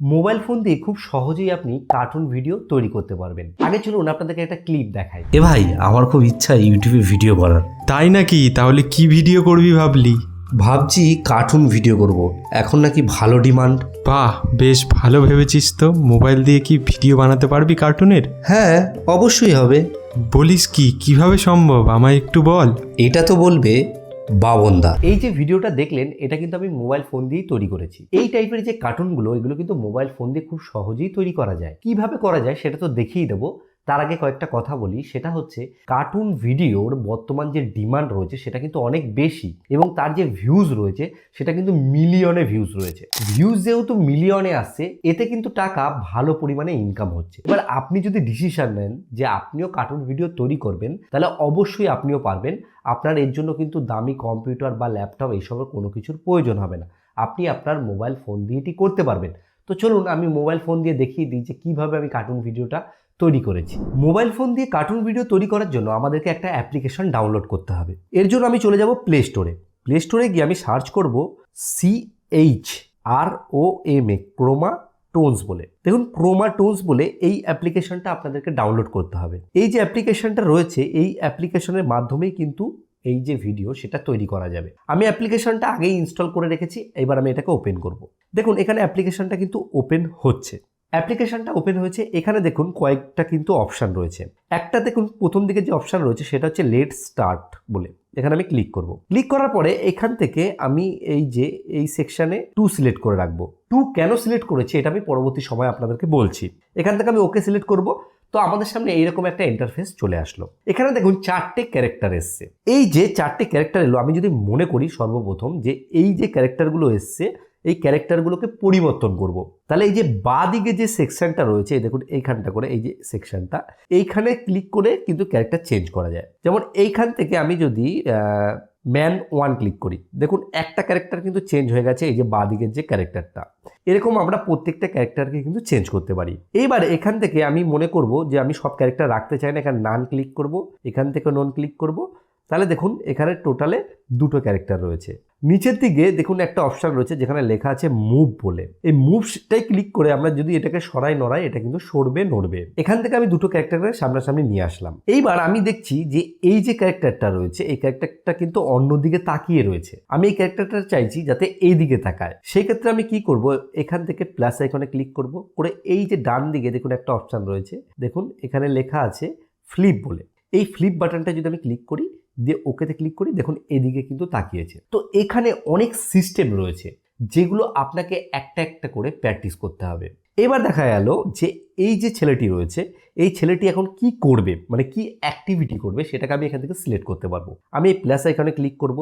Mobile phone দিয়ে খুব সহজেই আপনি কার্টুন ভিডিও তৈরি করতে পারবেন। আগে চলুন আপনাদেরকে একটা ক্লিপ দেখাই। এ ভাই আমার খুব ইচ্ছা ইউটিউবে ভিডিও করার। তাই নাকি? তাহলে কি ভিডিও করবি ভাবলি? ভাবছি কার্টুন ভিডিও করব। এখন নাকি ভালো ডিমান্ড বাহ বেশ ভালো ভেবেছিস তো। মোবাইল দিয়ে কি ভিডিও বানাতে পারবি কার্টুনের হ্যাঁ অবশ্যই হবে। বলিস কি? কীভাবে সম্ভব? আমায় একটু বল। এটা তো বলবে বাবনদা এই যে ভিডিওটা দেখলেন, এটা কিন্তু আমি মোবাইল ফোন দিয়েই তৈরি করেছি। এই টাইপের যে কার্টুনগুলো এগুলো কিন্তু মোবাইল ফোন দিয়ে খুব সহজেই তৈরি করা যায়। কীভাবে করা যায় সেটা তো দেখিয়ে দেবো। তার আগে কয়েকটা কথা বলি। সেটা হচ্ছে কার্টুন ভিডিওর বর্তমান যে ডিমান্ড রয়েছে, সেটা কিন্তু অনেক বেশি এবং তার যে ভিউজ রয়েছে, সেটা কিন্তু মিলিয়নে ভিউজ রয়েছে। ভিউজ যেহেতু মিলিয়নে আসছে, এতে কিন্তু টাকা ভালো পরিমাণে ইনকাম হচ্ছে। এবার আপনি যদি ডিসিশন নেন যে আপনিও কার্টুন ভিডিও তৈরি করবেন, তাহলে অবশ্যই আপনিও পারবেন। আপনার এর জন্য কিন্তু দামি কম্পিউটার বা ল্যাপটপ এইসবের কোনো কিছুর প্রয়োজন হবে না। আপনি আপনার মোবাইল ফোন দিয়ে এটি করতে পারবেন। তো চলুন, আমি মোবাইল ফোন দিয়ে দেখিয়ে দিই যে কীভাবে আমি কার্টুন ভিডিওটা তৈরি করেছি। মোবাইল ফোন দিয়ে কার্টুন ভিডিও তৈরি করার জন্য আমাদেরকে একটা অ্যাপ্লিকেশন ডাউনলোড করতে হবে। এর জন্য আমি চলে যাব প্লে স্টোরে প্লে স্টোরে গিয়ে আমি সার্চ করব C H R O M A chroma tones বলে। দেখুন ক্রোমা টোনস বলে এই অ্যাপ্লিকেশনটা আপনাদেরকে ডাউনলোড করতে হবে। এই যে অ্যাপ্লিকেশনটা রয়েছে, এই অ্যাপ্লিকেশনের মাধ্যমেই কিন্তু এই যে ভিডিও, সেটা তৈরি করা যাবে। আমি অ্যাপ্লিকেশনটা আগেই ইনস্টল করে রেখেছি, এবার আমি এটাকে ওপেন করব। দেখুন, এখানে অ্যাপ্লিকেশনটা কিন্তু ওপেন হচ্ছে। অ্যাপ্লিকেশনটা ওপেন হয়েছে। এখানে দেখুন কয়েকটা কিন্তু অপশান রয়েছে। একটা দেখুন, প্রথম দিকে যে অপশান রয়েছে সেটা হচ্ছে লেট স্টার্ট বলে। এখানে আমি ক্লিক করব। ক্লিক করার পরে এখান থেকে আমি এই যে, এই সেকশানে টু সিলেক্ট করে রাখব। টু কেন সিলেক্ট করেছি এটা আমি পরবর্তী সময় আপনাদেরকে বলছি। এখান থেকে আমি ওকে সিলেক্ট করব। তো আমাদের সামনে এইরকম একটা ইন্টারফেস চলে আসলো। এখানে দেখুন চারটে ক্যারেক্টার এসছে। এই যে চারটে ক্যারেক্টার এলো, আমি যদি মনে করি সর্বপ্রথম যে এই যে ক্যারেক্টারগুলো এসছে এই ক্যারেক্টারগুলোকে পরিবর্তন করব। তাহলে এই যে বা দিকে যে সেকশনটা রয়েছে, এই দেখুন এইখানটা করে, এই যে সেকশনটা এইখানে ক্লিক করে কিন্তু ক্যারেক্টার চেঞ্জ করা যায়। যেমন এইখান থেকে আমি যদি ম্যান ওয়ান ক্লিক করি, দেখুন একটা ক্যারেক্টার কিন্তু চেঞ্জ হয়ে গেছে, এই যে বা দিকের যে ক্যারেক্টারটা এরকম আমরা প্রত্যেকটা ক্যারেক্টারকে কিন্তু চেঞ্জ করতে পারি। এইবার এখান থেকে আমি মনে করব যে আমি সব ক্যারেক্টার রাখতে চাই না, এখানে নান ক্লিক করব, এখান থেকে নন ক্লিক করব তাহলে দেখুন, এখানে টোটালে দুটো ক্যারেক্টার রয়েছে। নিচের দিকে দেখুন একটা অপশান রয়েছে, যেখানে লেখা আছে মুভ বলে। এই মুভটাই ক্লিক করে আমরা যদি এটাকে সরাই নড়াই, এটা কিন্তু সরবে, নড়বে। এখান থেকে আমি দুটো ক্যারেক্টারকে সামনাসামনি নিয়ে আসলাম। এইবার আমি দেখছি যে এই যে ক্যারেক্টারটা রয়েছে, এই ক্যারেক্টারটা কিন্তু অন্যদিকে তাকিয়ে রয়েছে। আমি এই ক্যারেক্টারটা চাইছি যাতে এই দিকে তাকায়। সেই ক্ষেত্রে আমি কি করব, এখান থেকে প্লাস আইকনে ক্লিক করব, করে এই যে ডান দিকে দেখুন একটা অপশান রয়েছে। দেখুন, এখানে লেখা আছে ফ্লিপ বলে। এই ফ্লিপ বাটনটা যদি আমি ক্লিক করি দিয়ে ওকেতে ক্লিক করি, দেখুন এদিকে কিন্তু তাকিয়েছে। তো এখানে অনেক সিস্টেম রয়েছে, যেগুলো আপনাকে একটা একটা করে প্র্যাকটিস করতে হবে। এবার দেখা গেল যে এই যে ছেলেটি রয়েছে, এই ছেলেটি এখন কি করবে? মানে কি অ্যাক্টিভিটি করবে? সেটাকে আমি এখান থেকে সিলেক্ট করতে পারব। আমি এই প্লাস এখানে ক্লিক করব।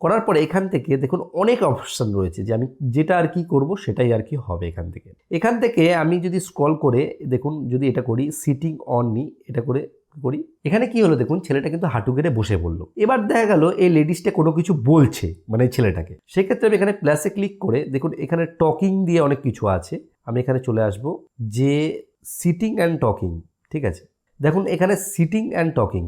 করার পরে এখান থেকে দেখুন অনেক অপশান রয়েছে যে আমি যেটা আর কি করব, সেটাই আর কি হবে এখান থেকে। এখান থেকে আমি যদি স্ক্রল করে, দেখুন যদি এটা করি সিটিং অন নি, এটা করে করি। এখানে কি হলো দেখুন, ছেলেটা কিন্তু হাঁটু গেড়ে বসে পড়ল। এবার দেখা গেল এই লেডিসটা কোনো কিছু বলছে মানে ছেলেটাকে। সেক্ষেত্রে আমি এখানে প্লাসে ক্লিক করে দেখুন, এখানে টকিং দিয়ে অনেক কিছু আছে। আমি এখানে চলে আসব যে সিটিং অ্যান্ড টকিং ঠিক আছে? দেখুন, এখানে সিটিং অ্যান্ড টকিং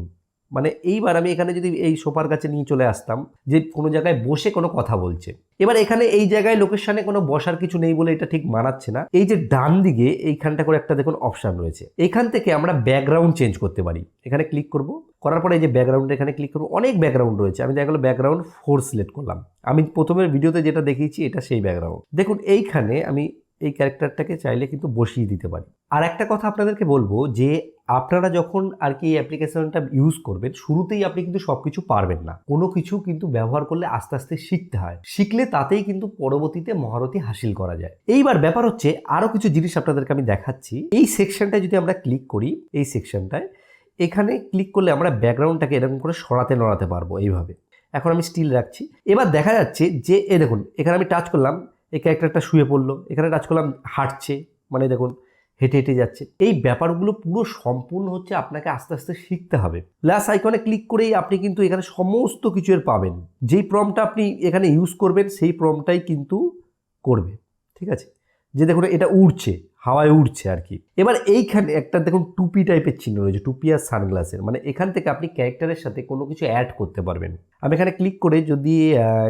মানে এইবার আমি এখানে যদি এই সোফার কাছে নিয়ে চলে আসতাম যে কোনো জায়গায় বসে কোনো কথা বলছে। এবার এখানে এই জায়গায় লোকেশনে কোনো বসার কিছু নেই বলে এটা ঠিক মানাচ্ছে না। এই যে ডান দিকে এইখানটা করে একটা দেখুন অপশান রয়েছে। এখান থেকে আমরা ব্যাকগ্রাউন্ড চেঞ্জ করতে পারি। এখানে ক্লিক করব। করার পরে এই যে ব্যাকগ্রাউন্ড এখানে ক্লিক করব। অনেক ব্যাকগ্রাউন্ড রয়েছে। আমি দেখা গেলো ব্যাকগ্রাউন্ড ফোর সিলেক্ট করলাম। আমি প্রথমের ভিডিওতে যেটা দেখিয়েছি এটা সেই ব্যাকগ্রাউন্ড দেখুন এইখানে আমি এই ক্যারেক্টারটাকে চাইলে কিন্তু বসিয়ে দিতে পারি। আর একটা কথা আপনাদেরকে বলব যে আপনারা যখন আর কি এই অ্যাপ্লিকেশনটা ইউজ করবেন, শুরুতেই আপনি কিন্তু সব কিছু পারবেন না। কোনো কিছু কিন্তু ব্যবহার করলে আস্তে আস্তে শিখতে হয়। শিখলে তাতেই কিন্তু পরবর্তীতে মহারথী হাসিল করা যায়। এইবার ব্যাপার হচ্ছে আরও কিছু জিনিস আপনাদেরকে আমি দেখাচ্ছি। এই সেকশনটায় যদি আমরা ক্লিক করি, এই সেকশনটায় এখানে ক্লিক করলে আমরা ব্যাকগ্রাউন্ডটাকে এরকম করে সরাতে নড়াতে পারব এইভাবে। এখন আমি স্টিল রাখছি। এবার দেখা যাচ্ছে যে, এ দেখুন, এখানে আমি টাচ করলাম, এই ক্যারেক্টারটা শুয়ে পড়ল, এখানে টাচ করলাম, হাঁটছে মানে দেখুন হেঁটে হেঁটে যাচ্ছে। এই ব্যাপারগুলো পুরো সম্পূর্ণ হচ্ছে আপনাকে আস্তে আস্তে শিখতে হবে। প্লাস আইকনে ক্লিক করেই আপনি কিন্তু এখানে সমস্ত কিছু এর পাবেন। যেই প্রমটা আপনি এখানে ইউজ করবেন, সেই প্রমটাই কিন্তু করবে। ঠিক আছে? যে দেখুন, এটা উড়ছে, হাওয়ায় উড়ছে আর কি এবার এইখানে একটা দেখুন, টুপি টাইপের চিহ্ন রয়েছে, টুপি আর সানগ্লাসের মানে এখান থেকে আপনি ক্যারেক্টারের সাথে কোনো কিছু অ্যাড করতে পারবেন। আমি এখানে ক্লিক করে যদি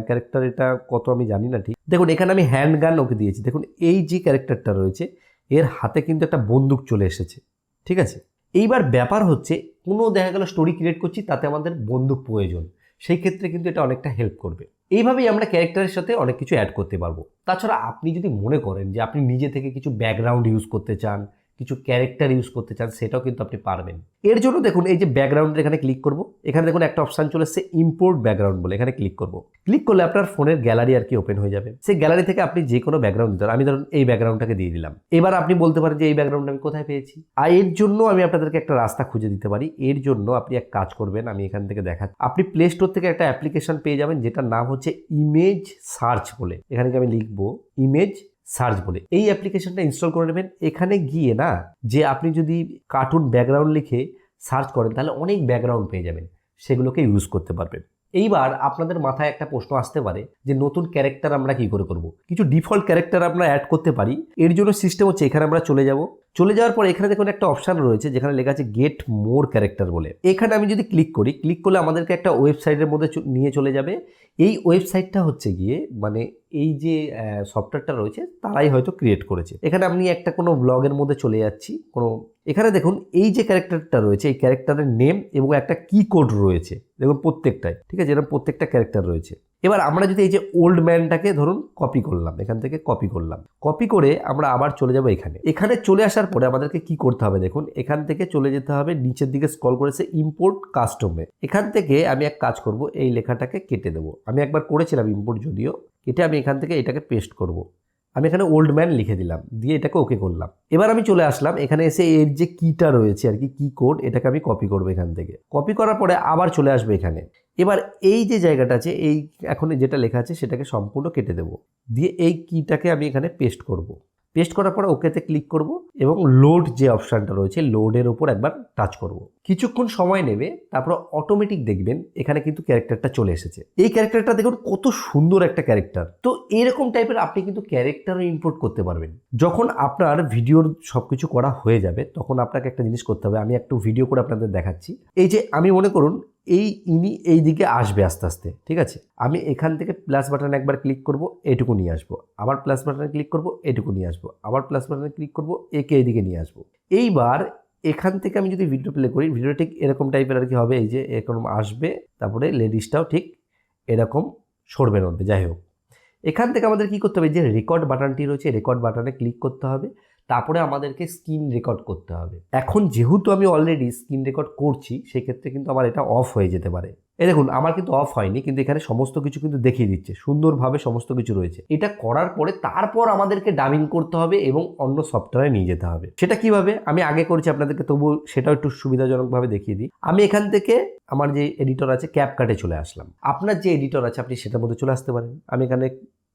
ক্যারেক্টার এটা কত আমি জানি না ঠিক। দেখুন, এখানে আমি হ্যান্ড গান ওকে দিয়েছি। দেখুন, এই যে ক্যারেক্টারটা রয়েছে এর হাতে কিন্তু একটা বন্দুক চলে এসেছে, ঠিক আছে? এইবার ব্যাপার হচ্ছে, কোনো দেখা গেল স্টোরি ক্রিয়েট করছি, তাতে আমাদের বন্দুক প্রয়োজন। সেই ক্ষেত্রে কিন্তু এটা অনেকটা হেল্প করবে। এইভাবেই আমরা ক্যারেক্টারের সাথে অনেক কিছু অ্যাড করতে পারব। তাছাড়া আপনি যদি মনে করেন যে আপনি নিজে থেকে কিছু ব্যাকগ্রাউন্ড ইউজ করতে চান কিছু ক্যারেক্টার ইউজ করতে চান, সেটাও কিন্তু আপনি পারবেন। এর জন্য দেখুন, এই যে ব্যাকগ্রাউন্ডের এখানে ক্লিক করব। এখানে দেখুন, একটা অপশান চলে এসছে ইম্পোর্ট ব্যাকগ্রাউন্ড বলে, এখানে ক্লিক করব। ক্লিক করলে আপনার ফোনের গ্যালারি আর কি ওপেন হয়ে যাবে। সেই গ্যালারি থেকে আপনি যে কোনো ব্যাকগ্রাউন্ড দিতে আমি ধরুন, এই ব্যাকগ্রাউন্ডটাকে দিয়ে দিলাম। এবার আপনি বলতে পারেন যে, এই ব্যাকগ্রাউন্ড আমি কোথায় পেয়েছি? আর এর জন্য আমি আপনাদেরকে একটা রাস্তা খুঁজে দিতে পারি। এর জন্য আপনি এক কাজ করবেন, আমি এখান থেকে দেখা, আপনি প্লে স্টোর থেকে একটা অ্যাপ্লিকেশন পেয়ে যাবেন, যেটার নাম হচ্ছে ইমেজ সার্চ বলে। এখানে আমি লিখব ইমেজ সার্চ বলে। এই অ্যাপ্লিকেশনটা ইনস্টল করে নেবেন। এখানে গিয়ে না, যে আপনি যদি কার্টুন ব্যাকগ্রাউন্ড লিখে সার্চ করেন, তাহলে অনেক ব্যাকগ্রাউন্ড পেয়ে যাবেন। সেগুলোকে ইউজ করতে পারবেন। এইবার আপনাদের মাথায় একটা প্রশ্ন আসতে পারে যে, নতুন ক্যারেক্টার আমরা কি করে করব? কিছু ডিফল্ট ক্যারেক্টার আমরা অ্যাড করতে পারি। এর জন্য সিস্টেম হচ্ছে এখানে আমরা চলে যাব। চলে যাওয়ার পর এখানে দেখুন একটা অপশান রয়েছে, যেখানে লেখা আছে গেট মোর ক্যারেক্টার বলে। এখানে আমি যদি ক্লিক করি ক্লিক করলে আমাদেরকে একটা ওয়েবসাইটের মধ্যে নিয়ে চলে যাবে। এই ওয়েবসাইটটা হচ্ছে গিয়ে মানে এই যে সফটওয়্যারটা রয়েছে, তারাই হয়তো ক্রিয়েট করেছে। এখানে আপনি একটা কোনো ব্লগের মধ্যে চলে যাচ্ছি। কোনো, এখানে দেখুন, এই যে ক্যারেক্টারটা রয়েছে, এই ক্যারেক্টারের নেম এবং একটা কি কোড রয়েছে। দেখুন, প্রত্যেকটাই, ঠিক আছে? এরকম প্রত্যেকটা ক্যারেক্টার রয়েছে। এবার আমরা যদি এই যে ওল্ড ম্যানটাকে ধরুন কপি করলাম, এখান থেকে কপি করলাম। কপি করে আমরা আবার চলে যাব এখানে। এখানে চলে আসার পরে আমাদেরকে কি করতে হবে দেখুন, এখান থেকে চলে যেতে হবে, নিচের দিকে স্ক্রল করেছে ইম্পোর্ট কাস্টমে এখান থেকে আমি এক কাজ করব, এই লেখাটাকে কেটে দেবো। আমি একবার করেছিলাম ইম্পোর্ট যদিও। কেটে আমি এখান থেকে এটাকে পেস্ট করব। আমি এখানে ওল্ড ম্যান লিখে দিলাম, দিয়ে এটাকে ওকে করলাম। এবার আমি চলে আসলাম, এখানে এসে এর যে কিটা রয়েছে আর কি কি কোড এটাকে আমি কপি করব এখান থেকে। কপি করার পরে আবার চলে আসবে এখানে। এবার এই যে জায়গাটা আছে, এই এখন যেটা লেখা আছে, সেটাকে সম্পূর্ণ কেটে দেব। দিয়ে এই কিটাকে আমি এখানে পেস্ট করব। পেস্ট করার পরে ওকেতে ক্লিক করব এবং লোড যে অপশানটা রয়েছে লোডের ওপর একবার টাচ করব। কিছুক্ষণ সময় নেবে তারপর অটোমেটিক দেখবেন এখানে কিন্তু ক্যারেক্টারটা চলে এসেছে। এই ক্যারেক্টারটা দেখুন কত সুন্দর একটা ক্যারেক্টার তো এরকম টাইপের আপনি কিন্তু ক্যারেক্টারও ইম্পোর্ট করতে পারবেন। যখন আপনার ভিডিওর সব কিছু করা হয়ে যাবে তখন আপনাকে একটা জিনিস করতে হবে। আমি একটু ভিডিও করে আপনাদের দেখাচ্ছি। এই যে আমি মনে করুন এই ইনি এই দিকে আসবে আস্তে আস্তে, ঠিক আছে? আমি এখান থেকে প্লাস বাটনে একবার ক্লিক করব, এটুকু নিয়ে আসব। আবার প্লাস বাটনে ক্লিক করব, এটুকু নিয়ে আসব। আবার প্লাস বাটনে ক্লিক করব, একে এইদিকে নিয়ে আসব। এইবার এখান থেকে আমি যদি ভিডিও প্লে করি ভিডিও ঠিক এরকম টাইপের আর কি হবে, এই যে এরকম আসবে, তারপরে লেডিসটাও ঠিক এরকম সরবে নড়বে, যাই হোক। এখান থেকে আমাদের কি করতে হবে? যে রেকর্ড বাটনটি রয়েছে রেকর্ড বাটনে ক্লিক করতে হবে। তারপরে আমাদেরকে স্ক্রিন রেকর্ড করতে হবে। এখন যেহেতু আমি অলরেডি স্ক্রিন রেকর্ড করছি, সেক্ষেত্রে কিন্তু আমার এটা অফ হয়ে যেতে পারে। এ দেখুন, আমার কিন্তু অফ হয়নি, কিন্তু এখানে সমস্ত কিছু কিন্তু দেখিয়ে দিচ্ছে। সুন্দরভাবে সমস্ত কিছু রয়েছে। এটা করার পরে তারপর আমাদেরকে ডাবিং করতে হবে এবং অন্য সফটওয়্যারে নিয়ে যেতে হবে। সেটা কীভাবে? আমি আগে করেছি আপনাদেরকে, তবু সেটাও একটু সুবিধাজনকভাবে দেখিয়ে দিই। আমি এখান থেকে আমার যে এডিটর আছে ক্যাপকাটে চলে আসলাম। আপনার যে এডিটর আছে, আপনি সেটার মধ্যে চলে আসতে পারেন। আমি এখানে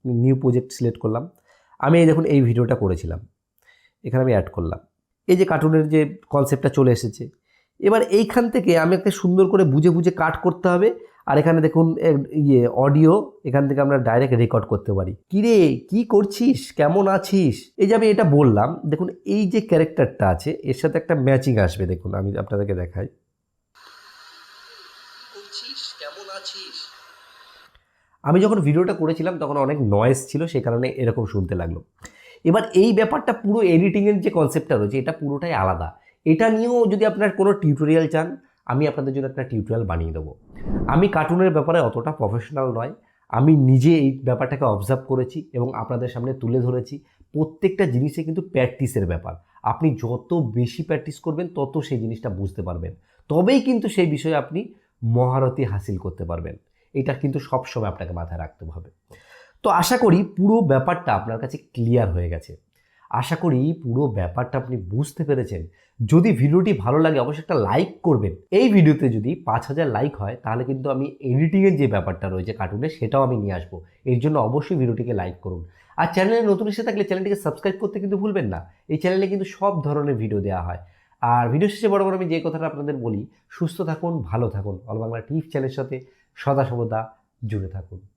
নিউ প্রজেক্ট সিলেক্ট করলাম। আমি দেখুন, এই ভিডিওটা করেছিলাম। এখানে আমি অ্যাড করলাম। এই যে কার্টুনের যে কনসেপ্টটা চলে এসেছে। এবার এইখান থেকে আমি একটা সুন্দর করে বুঝে বুঝে কাট করতে হবে। আর এখানে দেখুন ইয়ে অডিও এখান থেকে আমরা ডাইরেক্ট রেকর্ড করতে পারি। কিরে কি করছিস? কেমন আছিস? এই যে আমি এটা বললাম দেখুন এই যে ক্যারেক্টারটা আছে এর সাথে একটা ম্যাচিং আসবে দেখুন আমি আপনাদেরকে দেখাই। কেমন আছিস? আমি যখন ভিডিওটা করেছিলাম তখন অনেক নয়েজ ছিল সেই কারণে এরকম শুনতে লাগল। এবার এই ব্যাপারটা পুরো এডিটিংয়ের যে কনসেপ্টটা রয়েছে, এটা পুরোটাই আলাদা। এটা নিয়েও যদি আপনার কোনো টিউটোরিয়াল চান, আমি আপনাদের জন্য একটা টিউটোরিয়াল বানিয়ে দেবো। আমি কার্টুনের ব্যাপারে অতটা প্রফেশনাল নয়। আমি নিজে এই ব্যাপারটাকে অবজার্ভ করেছি এবং আপনাদের সামনে তুলে ধরেছি। প্রত্যেকটা জিনিসে কিন্তু প্র্যাকটিসের ব্যাপার। আপনি যত বেশি প্র্যাকটিস করবেন, তত সেই জিনিসটা বুঝতে পারবেন। তবেই কিন্তু সেই বিষয়ে আপনি মহারতি হাসিল করতে পারবেন। এটা কিন্তু সবসময় আপনাকে মাথায় রাখতে হবে। তো আশা করি পুরো ব্যাপারটা আপনার কাছে ক্লিয়ার হয়ে গেছে। আশা করি পুরো ব্যাপারটা আপনি বুঝতে পেরেছেন। যদি ভিডিওটি ভালো লাগে, অবশ্যই একটা লাইক করবেন। এই ভিডিওতে যদি পাঁচ হাজার লাইক হয়, তাহলে কিন্তু আমি এডিটিংয়ের যে ব্যাপারটা রয়েছে কার্টুনে সেটাও আমি নিয়ে আসব। এর জন্য অবশ্যই ভিডিওটিকে লাইক করুন। আর চ্যানেলে নতুন এসে থাকলে চ্যানেলটিকে সাবস্ক্রাইব করতে কিন্তু ভুলবেন না। এই চ্যানেলে কিন্তু সব ধরনের ভিডিও দেওয়া হয়। আর ভিডিও শেষে বড় বড় আমি যে কথাটা আপনাদের বলি, সুস্থ থাকুন, ভালো থাকুন। অল বাংলা টিভি চ্যানেলের সাথে সদা সর্বদা জুড়ে থাকুন।